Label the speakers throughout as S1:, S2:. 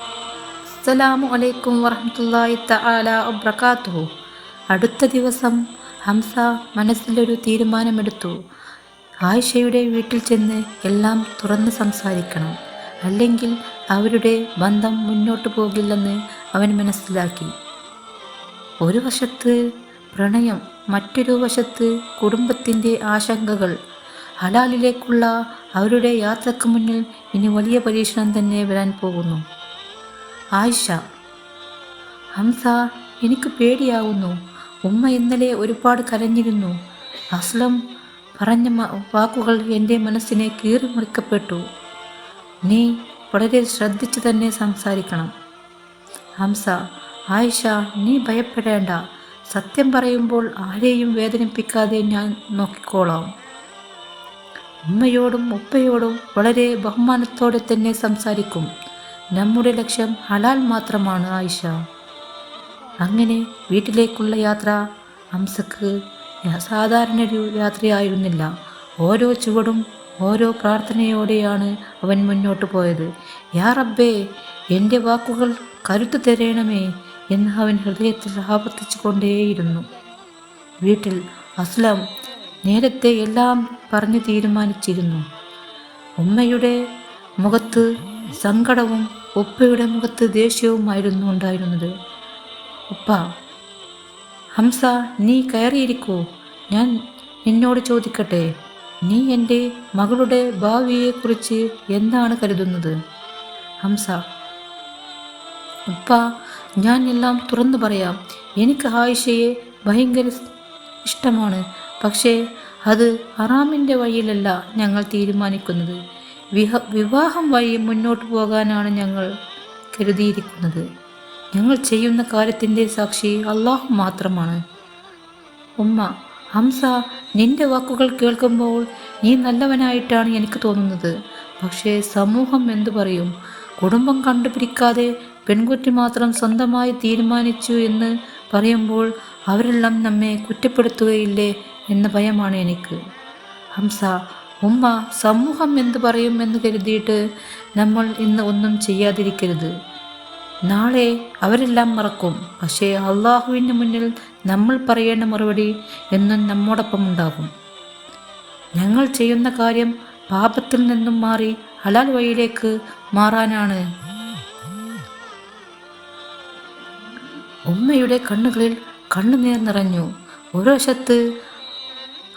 S1: അസ്സലാമു അലൈക്കും വറഹമത്തല്ലാഹി തആല വബറകാതുഹു അടുത്ത ദിവസം ഹംസ മനസ്സിലൊരു തീരുമാനമെടുത്തു. ആയിഷയുടെ വീട്ടിൽ ചെന്ന് എല്ലാം തുറന്ന് സംസാരിക്കണം. അല്ലെങ്കിൽ അവരുടെ ബന്ധം മുന്നോട്ട് പോകില്ലെന്ന് അവൻ മനസ്സിലാക്കി. ഒരു വശത്ത് പ്രണയം മറ്റൊരു വശത്ത് കുടുംബത്തിന്റെ ആശങ്കകൾ. ഹലാലിലേക്കുള്ള അവരുടെ യാത്രയ്ക്ക് മുന്നിൽ ഇനി വലിയ പരീക്ഷണം തന്നെ വരാൻ പോകുന്നു. ആയിഷ ഹംസ എനിക്ക് പേടിയാവുന്നു. ഉമ്മ ഇന്നലെ ഒരുപാട് കരഞ്ഞിരുന്നു. അസ്ലം പറഞ്ഞ വാക്കുകൾ എന്റെ മനസ്സിനെ കീറിമുറിക്കപ്പെട്ടു നീ വളരെ ശ്രദ്ധിച്ചു തന്നെ സംസാരിക്കണം. ഹംസ ആയിഷ നീ ഭയപ്പെടേണ്ട. സത്യം പറയുമ്പോൾ ആരെയും വേദനിപ്പിക്കാതെ ഞാൻ നോക്കിക്കോളാം. ഉമ്മയോടും ഉപ്പയോടും വളരെ ബഹുമാനത്തോടെ തന്നെ സംസാരിക്കും. നമ്മുടെ ലക്ഷ്യം ഹലാൽ മാത്രമാണ് ആയിഷ. അങ്ങനെ വീട്ടിലേക്കുള്ള യാത്ര ഹംസക്ക് സാധാരണ ഒരു യാത്രയായിരുന്നില്ല. ഓരോ ചുവടും ഓരോ പ്രാർത്ഥനയോടെയാണ് അവൻ മുന്നോട്ട് പോയത്. യാ റബ്ബേ എന്റെ വാക്കുകൾ കരുത്തു തരേണമേ എന്ന് അവൻ ഹൃദയത്തിൽ ആവർത്തിച്ചു കൊണ്ടേയിരുന്നു വീട്ടിൽ അസ്ലം നേരത്തെ എല്ലാം പറഞ്ഞു തീരുമാനിച്ചിരുന്നു. ഉമ്മയുടെ മുഖത്ത് സങ്കടവും ഉപ്പയുടെ മുഖത്ത് ദേഷ്യവുമായിരുന്നു ഉണ്ടായിരുന്നത്. ഉപ്പ ഹംസ നീ കയറിയിരിക്കൂ. ഞാൻ നിന്നോട് ചോദിക്കട്ടെ നീ എന്റെ മകളുടെ ഭാവിയെക്കുറിച്ച് എന്താണ് കരുതുന്നത്? ഹംസ ഉപ്പ ഞാൻ എല്ലാം തുറന്നു പറയാം. എനിക്ക് ആയിഷയെ ഭയങ്കര ഇഷ്ടമാണ്. പക്ഷേ അത് ഹറാമിന്റെ വഴിയിലല്ല ഞങ്ങൾ തീരുമാനിക്കുന്നത്. വിഹ വിവാഹം വഴി മുന്നോട്ട് പോകാനാണ് ഞങ്ങൾ കരുതിയിരിക്കുന്നത്. ഞങ്ങൾ ചെയ്യുന്ന കാര്യത്തിന്റെ സാക്ഷി അള്ളാഹു മാത്രമാണ്. ഉമ്മ ഹംസ നിന്റെ വാക്കുകൾ കേൾക്കുമ്പോൾ നീ നല്ലവനായിട്ടാണ് എനിക്ക് തോന്നുന്നത്. പക്ഷേ സമൂഹം എന്തു പറയും? കുടുംബം കണ്ടുപിടിക്കാതെ പെൺകുട്ടി മാത്രം സ്വന്തമായി തീരുമാനിച്ചു എന്ന് പറയുമ്പോൾ അവരെല്ലാം നമ്മെ കുറ്റപ്പെടുത്തുകയില്ലേ എന്ന ഭയമാണ് എനിക്ക്. ഹംസ ഉമ്മ സമൂഹം എന്തു പറയും എന്ന് കരുതിയിട്ട് നമ്മൾ ഇന്ന് ഒന്നും ചെയ്യാതിരിക്കരുത്. നാളെ അവരെല്ലാം മറക്കും. പക്ഷേ അള്ളാഹുവിന് മുന്നിൽ നമ്മൾ പറയേണ്ട മറുപടി എന്നും നമ്മോടൊപ്പം ഉണ്ടാകും. ഞങ്ങൾ ചെയ്യുന്ന കാര്യം പാപത്തിൽ നിന്നും മാറി ഹലാൽ വഴിയിലേക്ക് മാറാനാണ്. ഉമ്മയുടെ കണ്ണുകളിൽ കണ്ണുനീർ നിറഞ്ഞു. ഒരു വശത്ത്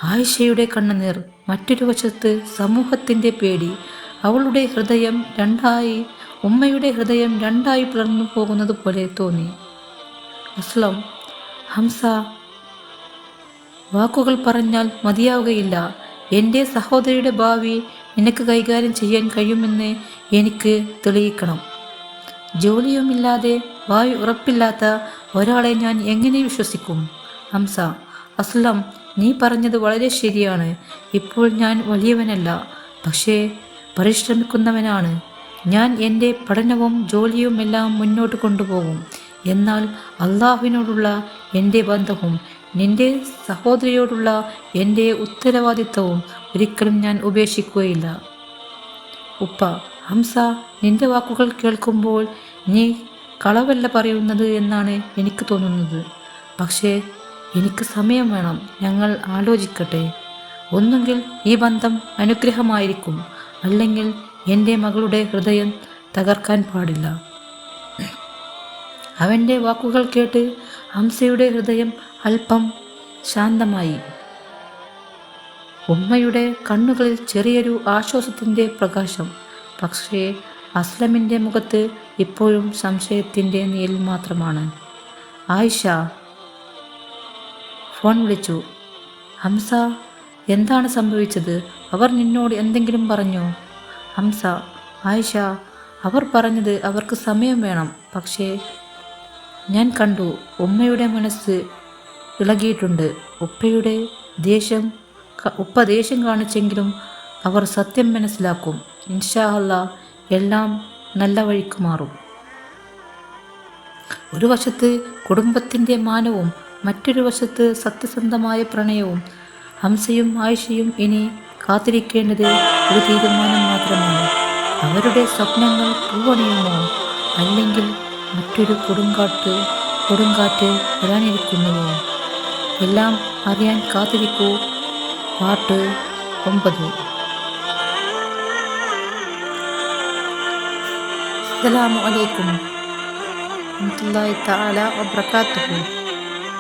S1: ആയിഷയുടെ കണ്ണുനീർ മറ്റൊരു വശത്ത് സമൂഹത്തിന്റെ പേടി. അവളുടെ ഹൃദയം രണ്ടായി ഉമ്മയുടെ ഹൃദയം രണ്ടായി പിളർന്നു പോകുന്നത് പോലെ തോന്നി. അസ്ലം ഹംസ വാക്കുകൾ പറഞ്ഞാൽ മതിയാവുകയില്ല. എന്റെ സഹോദരിയുടെ ഭാവി നിനക്ക് കൈകാര്യം ചെയ്യാൻ കഴിയുമെന്ന് എനിക്ക് തെളിയിക്കണം. ജോലിയുമില്ലാതെ വായു ഉറപ്പില്ലാത്ത ഒരാളെ ഞാൻ എങ്ങനെ വിശ്വസിക്കും? ഹംസ അസ്ലം നീ പറഞ്ഞത് വളരെ ശരിയാണ്. ഇപ്പോൾ ഞാൻ വലിയവനല്ല പക്ഷേ പരിശ്രമിക്കുന്നവനാണ്. ഞാൻ എന്റെ പഠനവും ജോലിയും എല്ലാം മുന്നോട്ട് കൊണ്ടുപോകും. എന്നാൽ അള്ളാഹുവിനോടുള്ള എന്റെ ബന്ധവും നിന്റെ സഹോദരിയോടുള്ള എന്റെ ഉത്തരവാദിത്തവും ഒരിക്കലും ഞാൻ ഉപേക്ഷിക്കുകയില്ല. ഉപ്പ ഹംസ നിന്റെ വാക്കുകൾ കേൾക്കുമ്പോൾ നീ കളവല്ല പറയുന്നത് എന്നാണ് എനിക്ക് തോന്നുന്നത്. പക്ഷേ എനിക്ക് സമയം വേണം. ഞങ്ങൾ ആലോചിക്കട്ടെ. ഒന്നുകിൽ ഈ ബന്ധം അനുഗ്രഹമായിരിക്കും അല്ലെങ്കിൽ എന്റെ മകളുടെ ഹൃദയം തകർക്കാൻ പാടില്ല. അവന്റെ വാക്കുകൾ കേട്ട് ഹംസയുടെ ഹൃദയം അല്പം ശാന്തമായി. ഉമ്മയുടെ കണ്ണുകളിൽ ചെറിയൊരു ആശ്വാസത്തിന്റെ പ്രകാശം. പക്ഷേ അസ്ലമിന്റെ മുഖത്ത് ഇപ്പോഴും സംശയത്തിന്റെ നീൽ മാത്രമാണ്. ആയിഷ ഫോൺ വിളിച്ചു. ഹംസ എന്താണ് സംഭവിച്ചത്? അവർ നിന്നോട് എന്തെങ്കിലും പറഞ്ഞോ? ഹംസ ആയിഷ അവർ പറഞ്ഞത് അവർക്ക് സമയം വേണം. പക്ഷേ ഞാൻ കണ്ടു ഉമ്മയുടെ മനസ്സ് ഇളകിയിട്ടുണ്ട്. ഉപ്പയുടെ ദേഷ്യം ഉപ്പ ദേഷ്യം കാണിച്ചെങ്കിലും അവർ സത്യം മനസ്സിലാക്കും. ഇൻഷാ അല്ലാ എല്ലാം നല്ല വഴിക്ക് മാറും. ഒരു വശത്ത് കുടുംബത്തിന്റെ മാനവും മറ്റൊരു വശത്ത് സത്യസന്ധമായ പ്രണയവും ഹംസയും ആയിഷയും ഇനി കാത്തിരിക്കേണ്ടത് ഒരു തീരുമാനം മാത്രമാണ്. അവരുടെ സ്വപ്നങ്ങൾ പൂവണിയുമോ? അല്ലെങ്കിൽ മറ്റൊരു കൊടുങ്കാട്ട് കൊടുങ്കാറ്റ് വരാനിരിക്കുന്നുവോ? എല്ലാം അറിയാൻ കാത്തിരിക്കൂ. പാട്ട് ഒമ്പത്. അസ്സലാമു അലൈക്കും വറഹ്മത്തുള്ളാഹി തആല വബറകാതുഹു.